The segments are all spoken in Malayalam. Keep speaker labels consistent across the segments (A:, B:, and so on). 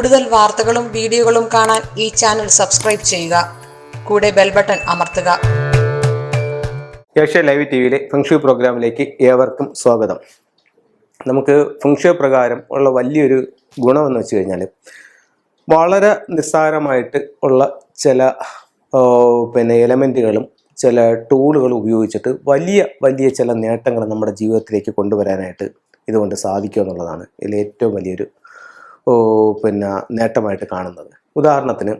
A: കൂടുതൽ വാർത്തകളും വീഡിയോകളും കാണാൻ ഈ ചാനൽ സബ്സ്ക്രൈബ് ചെയ്യുക. കൂടെ ബെൽ ബട്ടൺ അമർത്തുക.
B: ഏഷ്യ ലൈവ് ടി വിയിലെ ഫംഗ്ഷു പ്രോഗ്രാമിലേക്ക് ഏവർക്കും സ്വാഗതം. നമുക്ക് ഫംഗ്ഷു പ്രകാരം ഉള്ള വലിയൊരു ഗുണമെന്ന് വെച്ച് കഴിഞ്ഞാൽ വളരെ നിസ്സാരമായിട്ട് ഉള്ള ചില പിന്നെ എലമെന്റുകളും ചില ടൂളുകളും ഉപയോഗിച്ചിട്ട് വലിയ വലിയ ചില നേട്ടങ്ങൾ നമ്മുടെ ജീവിതത്തിലേക്ക് കൊണ്ടുവരാനായിട്ട് ഇതുകൊണ്ട് സാധിക്കും എന്നുള്ളതാണ് ഇതിൽ ഏറ്റവും വലിയൊരു പിന്നെ നേട്ടമായിട്ട് കാണുന്നത്. ഉദാഹരണത്തിന്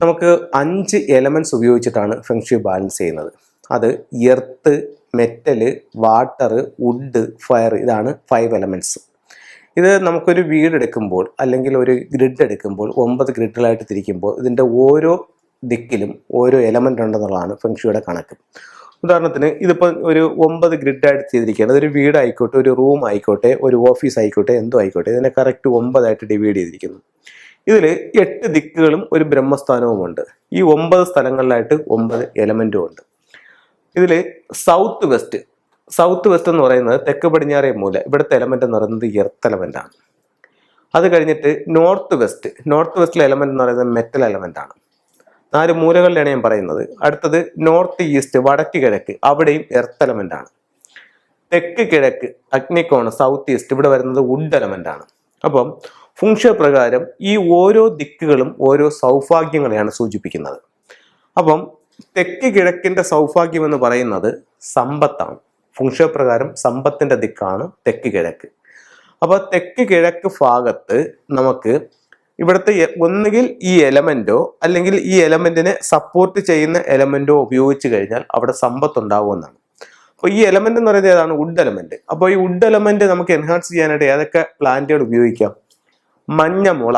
B: നമുക്ക് അഞ്ച് എലമെന്റ്സ് ഉപയോഗിച്ചിട്ടാണ് ഫെങ്ഷി ബാലൻസ് ചെയ്യുന്നത്. അത് earth metal water wood fire ഇതാണ് ഫൈവ് എലമെന്റ്സ് ഇത് നമുക്കൊരു വീട് എടുക്കുമ്പോൾ അല്ലെങ്കിൽ ഒരു ഗ്രിഡ് എടുക്കുമ്പോൾ ഒമ്പത് ഗ്രിഡുകളായിട്ട് തിരിക്കുമ്പോൾ ഇതിന്റെ ഓരോ ദിക്കിലും ഓരോ എലമെന്റ് ഉണ്ടെന്നുള്ളതാണ് ഫെങ്ഷിയുടെ കണക്ക്. ഉദാഹരണത്തിന് ഇതിപ്പോൾ ഒരു ഒമ്പത് ഗ്രിഡായിട്ട് ചെയ്തിരിക്കുകയാണ്. അതൊരു വീടായിക്കോട്ടെ ഒരു റൂം ആയിക്കോട്ടെ ഒരു ഓഫീസ് ആയിക്കോട്ടെ എന്തോ ആയിക്കോട്ടെ ഇതിനെ കറക്റ്റ് ഒമ്പതായിട്ട് ഡിവൈഡ് ചെയ്തിരിക്കുന്നു. ഇതിൽ എട്ട് ദിക്കുകളും ഒരു ബ്രഹ്മസ്ഥാനവുമുണ്ട് ഈ ഒമ്പത് സ്ഥലങ്ങളിലായിട്ട് ഒമ്പത് എലമെന്റും ഉണ്ട്. ഇതിൽ സൗത്ത് വെസ്റ്റ് സൗത്ത് വെസ്റ്റ് എന്ന് പറയുന്നത് തെക്ക് പടിഞ്ഞാറേ മൂല. ഇവിടുത്തെ എലമെന്റ് എന്ന് പറയുന്നത് എർത്ത് എലമെന്റാണ് അത് കഴിഞ്ഞിട്ട് നോർത്ത് വെസ്റ്റ് നോർത്ത് വെസ്റ്റിലെ എലമെന്റ് എന്ന് പറയുന്നത് മെറ്റൽ എലമെന്റാണ് നാല് മൂലകളിലാണ് ഞാൻ പറയുന്നത്. അടുത്തത് നോർത്ത് ഈസ്റ്റ് വടക്ക് കിഴക്ക് അവിടെയും എർത്ത് എലമെന്റ് ആണ്. തെക്ക് കിഴക്ക് അഗ്നികോണ് സൗത്ത് ഈസ്റ്റ് ഇവിടെ വരുന്നത് വുഡ് എലമെന്റ് ആണ്. അപ്പം ഫുങ്ഷ പ്രകാരം ഈ ഓരോ ദിക്കുകളും ഓരോ സൗഭാഗ്യങ്ങളെയാണ് സൂചിപ്പിക്കുന്നത്. അപ്പം തെക്ക് കിഴക്കിന്റെ സൗഭാഗ്യം എന്ന് പറയുന്നത് സമ്പത്താണ്. ഫുങ്ഷ പ്രകാരം സമ്പത്തിന്റെ ദിക്കാണ് തെക്ക് കിഴക്ക്. അപ്പോൾ തെക്ക് കിഴക്ക് ഭാഗത്ത് നമുക്ക് ഇവിടുത്തെ ഒന്നുകിൽ ഈ എലമെന്റോ അല്ലെങ്കിൽ ഈ എലമെന്റിനെ സപ്പോർട്ട് ചെയ്യുന്ന എലമെന്റോ ഉപയോഗിച്ച് കഴിഞ്ഞാൽ അവിടെ സമ്പത്ത് ഉണ്ടാവുമെന്നാണ് അപ്പോൾ ഈ എലമെന്റ് എന്ന് പറയുന്നത് ഏതാണ്? വുഡ് എലമെന്റ് അപ്പോൾ ഈ വുഡ് എലമെന്റ് നമുക്ക് എൻഹാൻസ് ചെയ്യാനായിട്ട് ഏതൊക്കെ പ്ലാന്റുകൾ ഉപയോഗിക്കാം? മഞ്ഞ മുള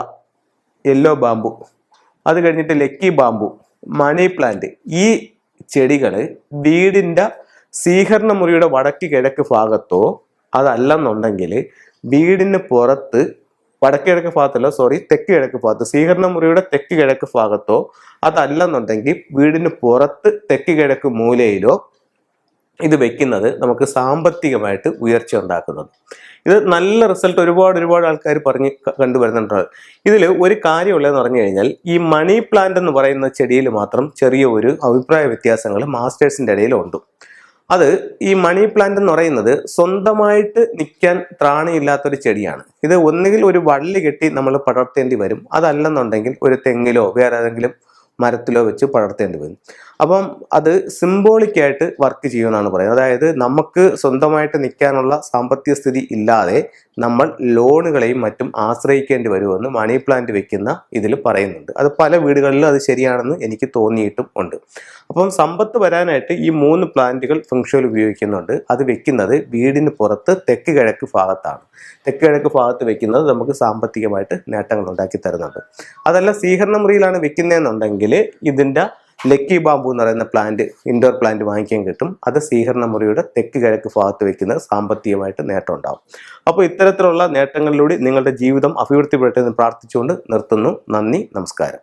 B: യെല്ലോ ബാമ്പു അത് കഴിഞ്ഞിട്ട് ലക്കി ബാമ്പു മണി പ്ലാന്റ് ഈ ചെടികൾ വീടിന്റെ സ്വീകരണ മുറിയുടെ വടക്ക് കിഴക്ക് ഭാഗത്തോ അതല്ലെന്നുണ്ടെങ്കിൽ വീടിന് പുറത്ത് വടക്ക് കിഴക്ക് ഭാഗത്തല്ല സോറി തെക്ക് കിഴക്ക് ഭാഗത്ത് സ്വീകരണ മുറിയുടെ തെക്ക് കിഴക്ക് ഭാഗത്തോ അതല്ലെന്നുണ്ടെങ്കിൽ വീടിന് പുറത്ത് തെക്ക് കിഴക്ക് മൂലയിലോ ഇത് വെക്കുന്നത് നമുക്ക് സാമ്പത്തികമായിട്ട് ഉയർച്ച ഉണ്ടാക്കുന്നത്. ഇത് നല്ല റിസൾട്ട് ഒരുപാട് ഒരുപാട് ആൾക്കാർ പറഞ്ഞ് കണ്ടുവരുന്നുണ്ട് ഇതിൽ ഒരു കാര്യമുള്ളതെന്ന് പറഞ്ഞു കഴിഞ്ഞാൽ ഈ മണി പ്ലാന്റ് എന്ന് പറയുന്ന ചെടിയിൽ മാത്രം ചെറിയ ഒരു അഭിപ്രായ വ്യത്യാസങ്ങൾ മാസ്റ്റേഴ്സിന്റെ ഇടയിലുണ്ട്. അത് ഈ മണി പ്ലാന്റ് എന്ന് പറയുന്നത് സ്വന്തമായിട്ട് നിൽക്കാൻ ത്രാണിയില്ലാത്തൊരു ചെടിയാണ്. ഇത് ഒന്നുകിൽ ഒരു വള്ളി കെട്ടി നമ്മൾ പടർത്തേണ്ടി വരും. അതല്ലെന്നുണ്ടെങ്കിൽ ഒരു തെങ്ങിലോ വേറെ ഏതെങ്കിലും മരത്തിലോ വെച്ച് പടർത്തേണ്ടി വരും. അപ്പം അത് സിംബോളിക്കായിട്ട് വർക്ക് ചെയ്യുമെന്നാണ് പറയുന്നത്. അതായത് നമുക്ക് സ്വന്തമായിട്ട് നിൽക്കാനുള്ള സാമ്പത്തിക സ്ഥിതി ഇല്ലാതെ നമ്മൾ ലോണുകളെയും മറ്റും ആശ്രയിക്കേണ്ടി വരുമെന്ന് മണി പ്ലാന്റ് വെക്കുന്ന ഇതിൽ പറയുന്നുണ്ട്. അത് പല വീടുകളിലും അത് ശരിയാണെന്ന് എനിക്ക് തോന്നിയിട്ടും ഉണ്ട്. അപ്പം സമ്പത്ത് വരാനായിട്ട് ഈ മൂന്ന് പ്ലാന്റുകൾ ഫംഗ്ഷനിൽ ഉപയോഗിക്കുന്നുണ്ട്. അത് വെക്കുന്നത് വീടിന് പുറത്ത് തെക്ക് കിഴക്ക് ഭാഗത്താണ്. തെക്ക് കിഴക്ക് ഭാഗത്ത് വെക്കുന്നത് നമുക്ക് സാമ്പത്തികമായിട്ട് നേട്ടങ്ങൾ ഉണ്ടാക്കി തരുന്നുണ്ട്. അതല്ല സ്വീകരണ മുറിയിലാണ് വെക്കുന്നതെന്നുണ്ടെങ്കിൽ ഇതിന്റെ ലക്കി ബാമ്പു എന്ന് പറയുന്ന പ്ലാന്റ് ഇൻഡോർ പ്ലാന്റ് വാങ്ങിക്കാൻ കിട്ടും. അത് സ്വീകരണ മുറിയുടെ തെക്ക് കിഴക്ക് ഭാഗത്ത് വെക്കുന്നത് സാമ്പത്തികമായിട്ട് നേട്ടം ഉണ്ടാവും. അപ്പോൾ ഇത്തരത്തിലുള്ള നേട്ടങ്ങളിലൂടെ നിങ്ങളുടെ ജീവിതം അഭിവൃദ്ധിപ്പെടട്ടെ എന്ന് പ്രാർത്ഥിച്ചുകൊണ്ട് നിർത്തുന്നു. നന്ദി നമസ്കാരം.